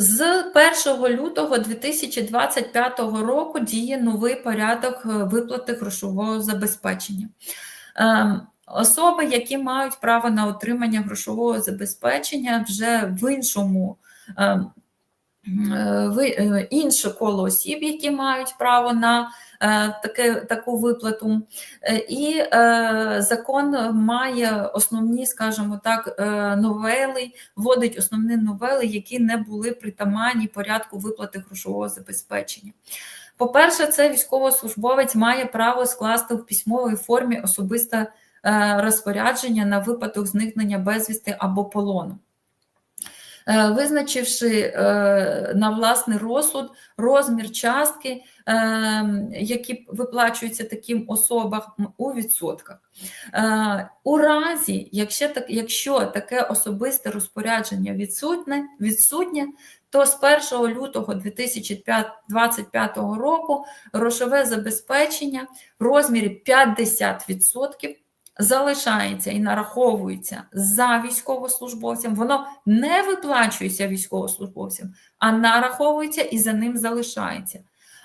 З 1 лютого 2025 року діє новий порядок е, виплати грошового забезпечення. Ем, Особи, які мають право на отримання грошового забезпечення, вже в іншому ем, інше коло осіб, які мають право на е, таке, таку виплату. Е, І е, закон має основні, скажімо так, е, новели, вводить основні новели, які не були притаманні порядку виплати грошового забезпечення. По-перше, це військовослужбовець має право скласти в письмовій формі особисте е, розпорядження на випадок зникнення безвісти або полону. Е, Визначивши е, на власний розсуд розмір частки, е, які виплачуються таким особам у відсотках. У разі, якщо, так, якщо таке особисте розпорядження відсутне, відсутнє, то з 1 лютого 2025 року грошове забезпечення в розмірі 50% залишається і нараховується за військовослужбовцем, воно не виплачується військовослужбовцям, а нараховується і за ним залишається.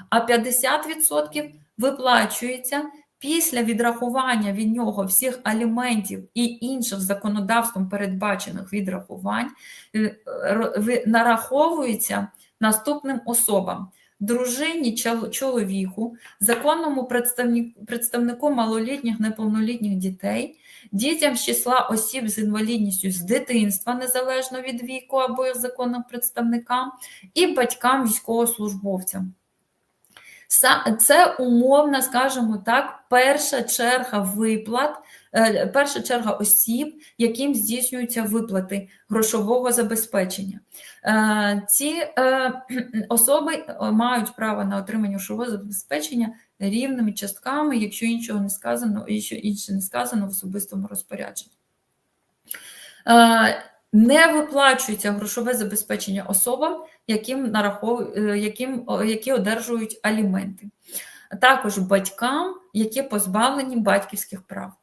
А 50% виплачується після відрахування від нього всіх аліментів і інших законодавством передбачених відрахувань, е, нараховується наступним особам. Дружині чоловіку, законному представнику малолітніх неповнолітніх дітей, дітям з числа осіб з інвалідністю з дитинства, незалежно від віку або їх законним представникам, і батькам військовослужбовцям. Це умовно, скажімо так, перша черга виплат, перша черга осіб, яким здійснюються виплати грошового забезпечення. Е, Ці е, особи е, мають право на отримання грошового забезпечення рівними частками, якщо іншого не сказано, якщо інше не сказано в особистому розпорядженні. Е, Не виплачується грошове забезпечення особам, яким нарахов... е, яким, які одержують аліменти, також батькам, які позбавлені батьківських прав.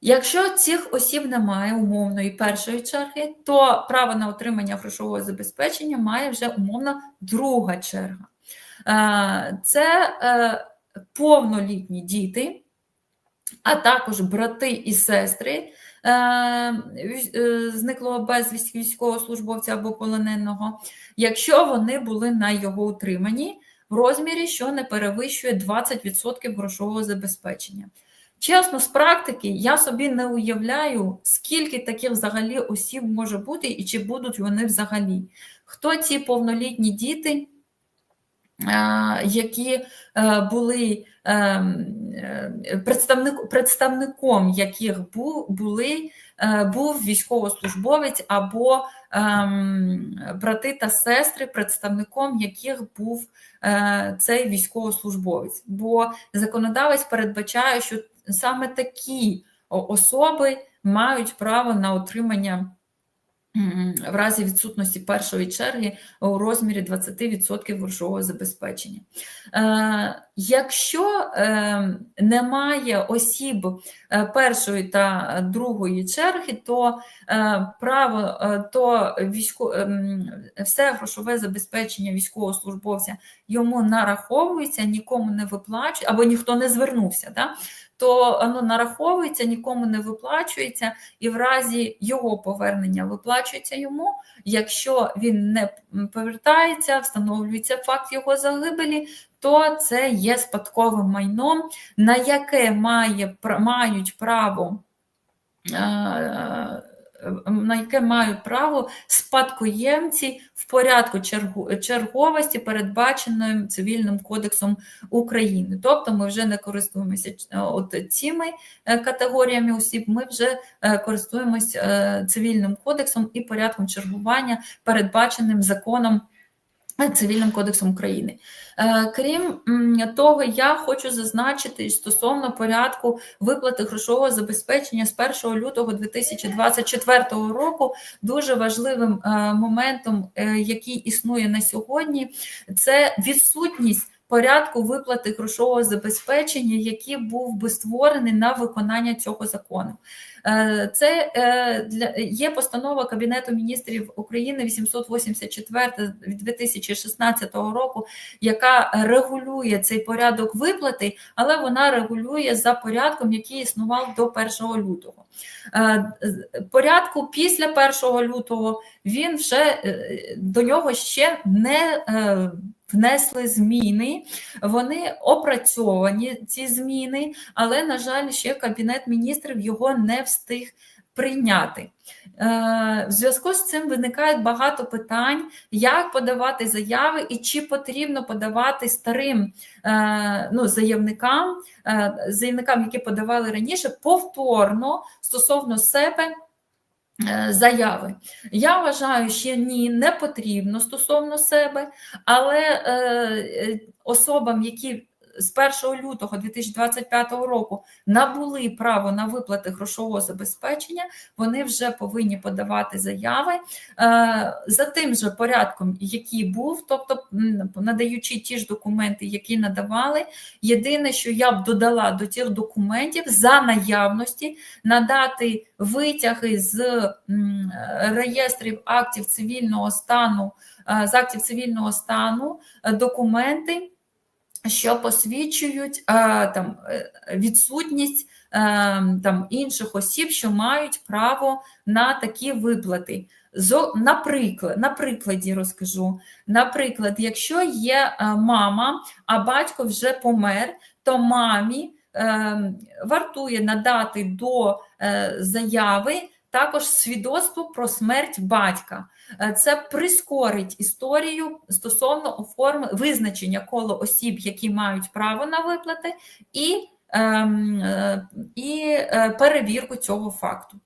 Якщо цих осіб немає умовної першої черги, то право на отримання грошового забезпечення має вже умовно друга черга. Е, Це е, повнолітні діти, а також брати і сестри е, зниклого безвісті військовослужбовця або полоненого, якщо вони були на його утриманні в розмірі, що не перевищує 20% грошового забезпечення. Чесно, з практики я собі не уявляю, скільки таких взагалі осіб може бути і чи будуть вони взагалі. Хто ці повнолітні діти, е, які е, були ем, е, представник, представником яких були, е, був військовослужбовець або брати та сестри, представником яких був е, цей військовослужбовець. Бо законодавець передбачає, що саме такі особи мають право на отримання в разі відсутності першої черги у розмірі 20% грошового забезпечення. Е, Якщо е, немає осіб е, першої та другої черги, то право то військо, все грошове забезпечення військовослужбовця йому нараховується, нікому не виплачує, або ніхто не звернувся. Да? То воно нараховується, нікому не виплачується, і в разі його повернення виплачується йому. Якщо він не повертається, встановлюється факт його загибелі, то це є спадковим майном, на яке має, мають право. На яке мають право спадкоємці в порядку черговості, передбаченої Цивільним кодексом України. Тобто ми вже не користуємося е, от цими е, категоріями осіб, ми вже е, користуємося Цивільним кодексом і порядком чергування, передбаченим законом. Цивільним кодексом України. Е, Крім того, я хочу зазначити стосовно порядку виплати грошового забезпечення з 1 лютого 2024 року дуже важливим е, моментом, е, який існує на сьогодні, це відсутність порядку виплати грошового забезпечення, який був би створений на виконання цього закону. Е, Це е, є постанова Кабінету міністрів України 884 від 2016 року, яка регулює цей порядок виплати, але вона регулює за порядком, який існував до 1 лютого. Е, Порядку після 1 лютого він вже до нього ще не внесли зміни. Вони опрацьовані, ці зміни, але, на жаль, ще Кабінет міністрів його не встиг прийняти. Е, В зв'язку з цим виникає багато питань, як подавати заяви і чи потрібно подавати старим е, ну, заявникам, е, заявникам, які подавали раніше, повторно стосовно себе. Е, Заяви. Я вважаю, що ні, не потрібно стосовно себе, але е, е, особам, які з 1 лютого 2025 року набули право на виплати грошового забезпечення, вони вже повинні подавати заяви е, за тим же порядком, який був, тобто надаючи ті ж документи, які надавали. Єдине, що я б додала до цих документів за наявності надати витяги з реєстрів актів цивільного стану, е, з актів цивільного стану, е, документи що посвідчують там, е, відсутність е, там, інших осіб, що мають право на такі виплати. Наприклад, на прикладі розкажу. Наприклад, якщо є е, мама, а батько вже помер, то мамі е, вартує надати до е, заяви також свідоцтво про смерть батька. Е, Це прискорить історію стосовно оформ... визначення коло осіб, які мають право на виплати, і, ем, е, і е, перевірку цього факту.